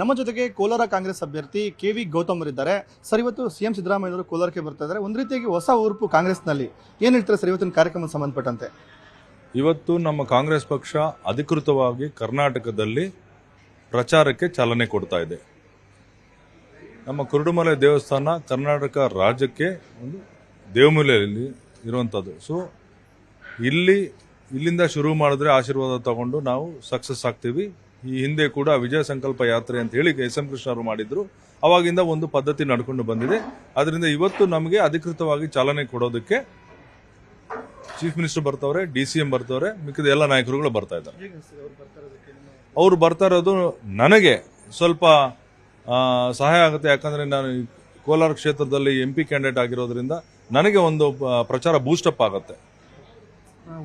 ನಮ್ಮ ಜೊತೆಗೆ ಕೋಲಾರ ಕಾಂಗ್ರೆಸ್ ಅಭ್ಯರ್ಥಿ ಕೆ ವಿ ಗೌತಮ್ ಅವರಿದ್ದಾರೆ. ಸರ್, ಇವತ್ತು ಸಿ ಎಂ ಸಿದ್ದರಾಮಯ್ಯವರು ಕೋಲಾರಕ್ಕೆ ಬರ್ತಾ ಇದ್ದಾರೆ ಒಂದು ರೀತಿಯಾಗಿ ಹೊಸ ಉರುಪು ಕಾಂಗ್ರೆಸ್ನಲ್ಲಿ. ಏನು ಹೇಳ್ತಾರೆ ಸರ್ ಇವತ್ತಿನ ಕಾರ್ಯಕ್ರಮ ಸಂಬಂಧಪಟ್ಟಂತೆ? ಇವತ್ತು ನಮ್ಮ ಕಾಂಗ್ರೆಸ್ ಪಕ್ಷ ಅಧಿಕೃತವಾಗಿ ಕರ್ನಾಟಕದಲ್ಲಿ ಪ್ರಚಾರಕ್ಕೆ ಚಾಲನೆ ಕೊಡ್ತಾ ಇದೆ. ನಮ್ಮ ಕುರುಡುಮಲೆ ದೇವಸ್ಥಾನ ಕರ್ನಾಟಕ ರಾಜ್ಯಕ್ಕೆ ಒಂದು ದೇವಮೂಲೆಯಲ್ಲಿ ಇರುವಂಥದ್ದು ಸೊ ಇಲ್ಲಿ, ಇಲ್ಲಿಂದ ಶುರು ಮಾಡಿದ್ರೆ ಆಶೀರ್ವಾದ ತಗೊಂಡು ನಾವು ಸಕ್ಸಸ್ ಆಗ್ತೀವಿ. ಈ ಹಿಂದೆ ಕೂಡ ವಿಜಯ ಸಂಕಲ್ಪ ಯಾತ್ರೆ ಅಂತ ಹೇಳಿ ಎಸ್ ಎಂ ಕೃಷ್ಣ ಅವರು ಮಾಡಿದ್ರು. ಅವಾಗಿಂದ ಒಂದು ಪದ್ಧತಿ ನಡ್ಕೊಂಡು ಬಂದಿದೆ. ಅದರಿಂದ ಇವತ್ತು ನಮಗೆ ಅಧಿಕೃತವಾಗಿ ಚಾಲನೆ ಕೊಡೋದಕ್ಕೆ ಚೀಫ್ ಮಿನಿಸ್ಟರ್ ಬರ್ತವ್ರೆ ಡಿ ಸಿ ಎಂ ಬರ್ತವ್ರೆ ಮಿಕ್ಕಿದ ಎಲ್ಲ ನಾಯಕರುಗಳು ಬರ್ತಾ ಇದ್ದಾರೆ. ಅವರು ಬರ್ತಾ ಇರೋದು ನನಗೆ ಸ್ವಲ್ಪ ಸಹಾಯ ಆಗುತ್ತೆ. ಯಾಕಂದ್ರೆ ನಾನು ಕೋಲಾರ ಕ್ಷೇತ್ರದಲ್ಲಿ ಎಂ ಪಿ ಕ್ಯಾಂಡಿಡೇಟ್ ಆಗಿರೋದ್ರಿಂದ ನನಗೆ ಒಂದು ಪ್ರಚಾರ ಬೂಸ್ಟಪ್ ಆಗುತ್ತೆ.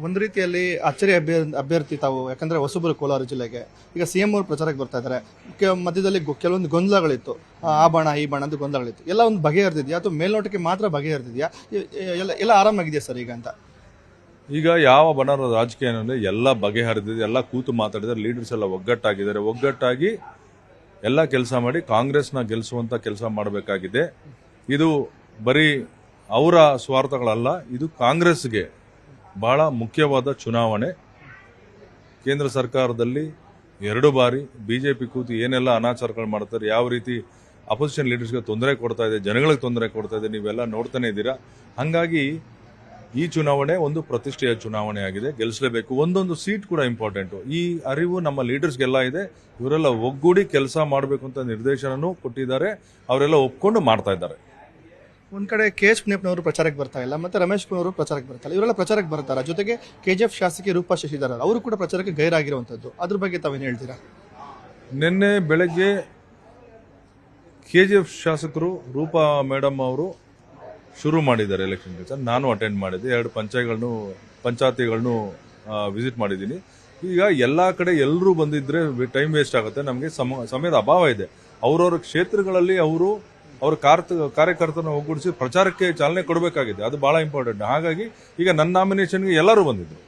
ಒಂದು ರೀತಿಯಲ್ಲಿ ಅಚ್ಚರಿ ಅಭ್ಯರ್ಥಿ ಅಭ್ಯರ್ಥಿ ತಾವು, ಯಾಕಂದರೆ ಹೊಸಬರು ಕೋಲಾರ ಜಿಲ್ಲೆಗೆ. ಈಗ ಸಿ ಎಂ ಅವರು ಪ್ರಚಾರಕ್ಕೆ ಬರ್ತಾ ಇದ್ದಾರೆ ಕೆ- ಮಧ್ಯದಲ್ಲಿ ಕೆಲವೊಂದು ಗೊಂದಲಗಳಿತ್ತು. ಆ ಬಣ, ಈ ಬಣ ಅಂತ ಗೊಂದಲಗಳಿತ್ತು. ಎಲ್ಲ ಒಂದು ಬಗೆಹರಿದಿದೆಯಾ? ಅಥವಾ ಮೇಲ್ನೋಟಕ್ಕೆ ಮಾತ್ರ ಬಗೆಹರಿದಿದೆಯಾ? ಎಲ್ಲ ಎಲ್ಲ ಆರಾಮಾಗಿದೆಯಾ ಸರ್ ಈಗ ಅಂತ? ಈಗ ಯಾವ ಬಣರ ರಾಜಕೀಯ ಎಲ್ಲ ಬಗೆಹರಿದಿದೆ, ಎಲ್ಲ ಕೂತು ಮಾತಾಡಿದ್ದಾರೆ ಲೀಡರ್ಸ್ ಎಲ್ಲ ಒಗ್ಗಟ್ಟಾಗಿದ್ದಾರೆ. ಒಗ್ಗಟ್ಟಾಗಿ ಎಲ್ಲ ಕೆಲಸ ಮಾಡಿ ಕಾಂಗ್ರೆಸ್ನ ಗೆಲ್ಲಿಸುವಂಥ ಕೆಲಸ ಮಾಡಬೇಕಾಗಿದೆ. ಇದು ಬರೀ ಅವರ ಸ್ವಾರ್ಥಗಳಲ್ಲ, ಇದು ಕಾಂಗ್ರೆಸ್ಗೆ. ಬಹಳ ಮುಖ್ಯವಾದ ಚುನಾವಣೆ. ಕೇಂದ್ರ ಸರ್ಕಾರದಲ್ಲಿ ಎರಡು ಬಾರಿ ಬಿ ಜೆ ಪಿ ಕೂತು ಏನೆಲ್ಲ ಅನಾಚಾರಗಳು ಮಾಡ್ತಾರೆ, ಯಾವ ರೀತಿ ಅಪೋಸಿಷನ್ ಲೀಡರ್ಸ್ಗೆ ತೊಂದರೆ ಕೊಡ್ತಾ ಇದೆ, ಜನಗಳಿಗೆ ತೊಂದರೆ ಕೊಡ್ತಾ ಇದೆ, ನೀವೆಲ್ಲ ನೋಡ್ತಾನೆ ಇದ್ದೀರಾ? ಹಾಗಾಗಿ ಈ ಚುನಾವಣೆ ಒಂದು ಪ್ರತಿಷ್ಠೆಯ ಚುನಾವಣೆ ಆಗಿದೆ ಗೆಲ್ಲಿಸಲೇಬೇಕು ಒಂದೊಂದು ಸೀಟ್ ಕೂಡ ಇಂಪಾರ್ಟೆಂಟು ಈ ಅರಿವು ನಮ್ಮ ಲೀಡರ್ಸ್ಗೆಲ್ಲ ಇದೆ, ಇವರೆಲ್ಲ ಒಗ್ಗೂಡಿ ಕೆಲಸ ಮಾಡಬೇಕು ಅಂತ ನಿರ್ದೇಶನನೂ ಕೊಟ್ಟಿದ್ದಾರೆ, ಅವರೆಲ್ಲ ಒಪ್ಕೊಂಡು ಮಾಡ್ತಾ ಇದ್ದಾರೆ. ಒಂದ್ ಕಡೆ ಕೆ ಎಚ್ ಮುನಿಯಪ್ಪನವರು ಪ್ರಚಾರಕ್ಕೆ ಬರ್ತಾ ಇಲ್ಲ, ಮತ್ತೆ ರಮೇಶ್ ಕುಮಾರ್ ಪ್ರಚಾರಕ್ಕೆ ಬರ್ತಾ ಇಲ್ಲ. ಇವರೆಲ್ಲ ಪ್ರಚಾರಕ್ಕೆ ಬರ್ತಾರೆ? ಜೊತೆಗೆ ಕೆ ಜಿ ಎಫ್ ಶಾಸಕಿ ರೂಪಾ ಶಶಿಧರ್ ಅವರು ಕೂಡ ಪ್ರಚಾರಕ್ಕೆ ಗೈರಾಗಿರುವಂತದ್ದು. ಅದ್ರ ಬಗ್ಗೆ ತಾವೇನು ಹೇಳ್ತೀರಾ? ನಿನ್ನೆ ಬೆಳಗ್ಗೆ ಕೆ ಜಿ ಎಫ್ ಶಾಸಕರು ರೂಪಾ ಮೇಡಮ್ ಅವರು ಶುರು ಮಾಡಿದ್ದಾರೆ ಎಲೆಕ್ಷನ್ ಕೆಲಸ ನಾನು ಅಟೆಂಡ್ ಮಾಡಿದ್ದೆ. ಎರಡು ಪಂಚಾಯತ್ಗಳನ್ನು, ಪಂಚಾಯತಿಗಳನ್ನು ವಿಸಿಟ್ ಮಾಡಿದ್ದೀನಿ. ಈಗ ಎಲ್ಲ ಕಡೆ ಎಲ್ಲರೂ ಬಂದಿದ್ರೆ ಟೈಮ್ ವೇಸ್ಟ್ ಆಗುತ್ತೆ. ನಮಗೆ ಸಮ, ಸಮಯದ ಅಭಾವ ಇದೆ. ಅವರವರ ಕ್ಷೇತ್ರಗಳಲ್ಲಿ ಅವರು ಅವರ ಕಾರ್ತ ಕಾರ್ಯಕರ್ತರನ್ನ ಒಗ್ಗೂಡಿಸಿ ಪ್ರಚಾರಕ್ಕೆ ಚಾಲನೆ ಕೊಡಬೇಕಾಗಿದೆ. ಅದು ಬಹಳ ಇಂಪಾರ್ಟೆಂಟ್ ಹಾಗಾಗಿ ಈಗ ನನ್ನ ನಾಮಿನೇಷನ್ಗೆ ಎಲ್ಲರೂ ಬಂದಿದ್ರು.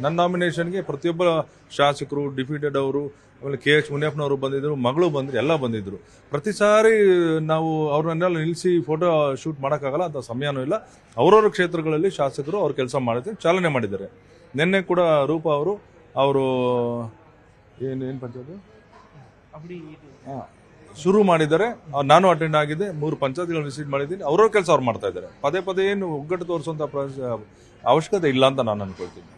ನನ್ನ ನಾಮಿನೇಷನ್ಗೆ ಪ್ರತಿಯೊಬ್ಬ ಶಾಸಕರು ಡಿಫಿಟೆಡ್ ಅವರು ಆಮೇಲೆ ಕೆ ಎಚ್ ಮುನಿಯಪ್ಪನವರು ಬಂದಿದ್ರು ಮಗಳು ಬಂದ್ರು ಎಲ್ಲ ಬಂದಿದ್ರು. ಪ್ರತಿ ಸಾರಿ ನಾವು ಅವ್ರನ್ನೆಲ್ಲ ನಿಲ್ಲಿಸಿ ಫೋಟೋ ಶೂಟ್ ಮಾಡೋಕ್ಕಾಗಲ್ಲ ಅಂತ ಸಮಯನೂ ಇಲ್ಲ. ಅವರವರ ಕ್ಷೇತ್ರಗಳಲ್ಲಿ ಶಾಸಕರು ಅವ್ರ ಕೆಲಸ ಮಾಡಿದ್ರೆ ಚಾಲನೆ ಮಾಡಿದ್ದಾರೆ. ನಿನ್ನೆ ಕೂಡ ರೂಪ ಅವರು ಅವರು ಏನು ಏನು ಪಂಚಾಯತ್? ಹಾ. ಶುರು ಮಾಡಿದ್ದಾರೆ. ನಾನು ಅಟೆಂಡ್ ಆಗಿದ್ದೆ ಮೂರು ಪಂಚಾಯತ್ಗಳು ವಿಸಿಟ್ ಮಾಡಿದ್ದೀನಿ. ಅವರವ್ರ ಕೆಲಸ ಅವ್ರು ಮಾಡ್ತಾ ಇದ್ದಾರೆ. ಪದೇ ಪದೇ ಏನು ಒಗ್ಗಟ್ಟು ತೋರಿಸುವಂತ ಅವಶ್ಯಕತೆ ಇಲ್ಲ ಅಂತ ನಾನು ಅನ್ಕೊಳ್ತೀನಿ.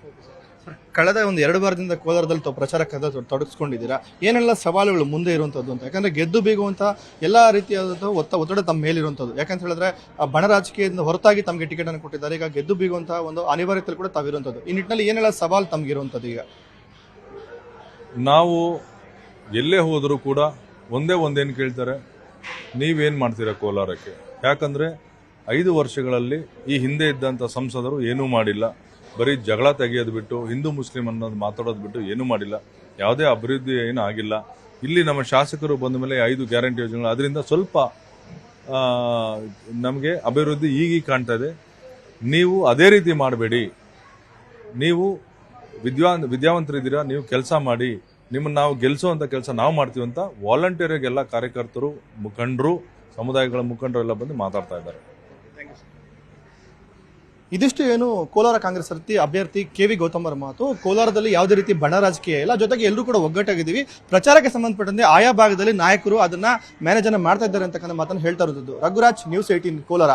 ಕಳೆದ ಒಂದು ಎರಡು ವಾರದಿಂದ ಕೋಲಾರದಲ್ಲಿ ತಾವು ಪ್ರಚಾರಕ್ಕೆ ಅದ- ತೊಡಗಿಸ್ಕೊಂಡಿದ್ದೀರಾ? ಏನೆಲ್ಲ ಸವಾಲುಗಳು ಮುಂದೆ ಇರುವಂಥದ್ದು ಅಂತ? ಯಾಕಂದ್ರೆ ಗೆದ್ದು ಬೀಗುವಂಥ ಎಲ್ಲ ರೀತಿಯಾದಂಥ ಒತ್ತ ಒತ್ತಡ ತಮ್ಮ ಮೇಲಿರುವಂಥದ್ದು ಯಾಕಂತ ಹೇಳಿದ್ರೆ ಆ ಬಣ ರಾಜಕೀಯದಿಂದ ಹೊರತಾಗಿ ತಮಗೆ ಟಿಕೆಟ್ ಅನ್ನು ಕೊಟ್ಟಿದ್ದಾರೆ. ಈಗ ಗೆದ್ದು ಬೀಗುವಂತಹ ಒಂದು ಅನಿವಾರ್ಯತೆ ಕೂಡ ತಾವಿರುವಂಥದ್ದು ಈ ನಿಟ್ಟಿನಲ್ಲಿ ಏನೆಲ್ಲ ಸವಾಲು ತಮಗಿರುವಂಥದ್ದು ಈಗ? ನಾವು ಎಲ್ಲೇ ಹೋದರೂ ಕೂಡ ಒಂದೇ ಒಂದೇನು ಕೇಳ್ತಾರೆ? ನೀವೇನು ಮಾಡ್ತೀರಾ ಕೋಲಾರಕ್ಕೆ? ಯಾಕಂದರೆ ಐದು ವರ್ಷಗಳಲ್ಲಿ ಈ ಹಿಂದೆ ಇದ್ದಂಥ ಸಂಸದರು ಏನೂ ಮಾಡಿಲ್ಲ. ಬರೀ ಜಗಳ ತೆಗೆಯೋದು ಬಿಟ್ಟು, ಹಿಂದೂ ಮುಸ್ಲಿಂ ಅನ್ನೋದು ಮಾತಾಡೋದು ಬಿಟ್ಟು ಏನೂ ಮಾಡಿಲ್ಲ. ಯಾವುದೇ ಅಭಿವೃದ್ಧಿ ಏನೂ ಆಗಿಲ್ಲ. ಇಲ್ಲಿ ನಮ್ಮ ಶಾಸಕರು ಬಂದ ಮೇಲೆ ಐದು ಗ್ಯಾರಂಟಿ ಯೋಜನೆಗಳು. ಅದರಿಂದ ಸ್ವಲ್ಪ ನಮಗೆ ಅಭಿವೃದ್ಧಿ ಈಗೀಗ ಕಾಣ್ತಾ ಇದೆ. ನೀವು ಅದೇ ರೀತಿ ಮಾಡಬೇಡಿ. ನೀವು ವಿದ್ವಾನ್, ವಿದ್ಯಾವಂತರಿದ್ದೀರಾ, ನೀವು ಕೆಲಸ ಮಾಡಿ. ನಿಮ್ಮನ್ನು ನಾವು ಗೆಲ್ಲಿಸುವಂಥ ಕೆಲಸ ನಾವು ಮಾಡ್ತೀವಿ ಅಂತ ವಾಲಂಟಿಯರಿಗೆ ಎಲ್ಲ ಕಾರ್ಯಕರ್ತರು, ಮುಖಂಡರು, ಸಮುದಾಯಗಳ ಮುಖಂಡರು ಎಲ್ಲ ಬಂದು ಮಾತಾಡ್ತಾ ಇದ್ದಾರೆ. ಇದಿಷ್ಟು ಏನು ಕೋಲಾರ ಕಾಂಗ್ರೆಸ್ ಅಭ್ಯರ್ಥಿ ಅಭ್ಯರ್ಥಿ ಕೆ ವಿ ಗೌತಮರ ಮಾತು. ಕೋಲಾರದಲ್ಲಿ ಯಾವುದೇ ರೀತಿ ಬಣ ರಾಜಕೀಯ ಇಲ್ಲ. ಜೊತೆಗೆ ಎಲ್ಲರೂ ಕೂಡ ಒಗ್ಗಟ್ಟಾಗಿದ್ದೀವಿ. ಪ್ರಚಾರಕ್ಕೆ ಸಂಬಂಧಪಟ್ಟಂತೆ ಆಯಾ ಭಾಗದಲ್ಲಿ ನಾಯಕರು ಅದನ್ನ ಮ್ಯಾನೇಜ್ ಅನ್ನ ಮಾಡ್ತಾ ಇದ್ದಾರೆ ಅಂತಕ್ಕಂಥ ಮಾತನ್ನು ಹೇಳ್ತಾ ಇರೋದು ರಘುರಾಜ್ ನ್ಯೂಸ್ ಏಟೀನ್ ಕೋಲಾರ.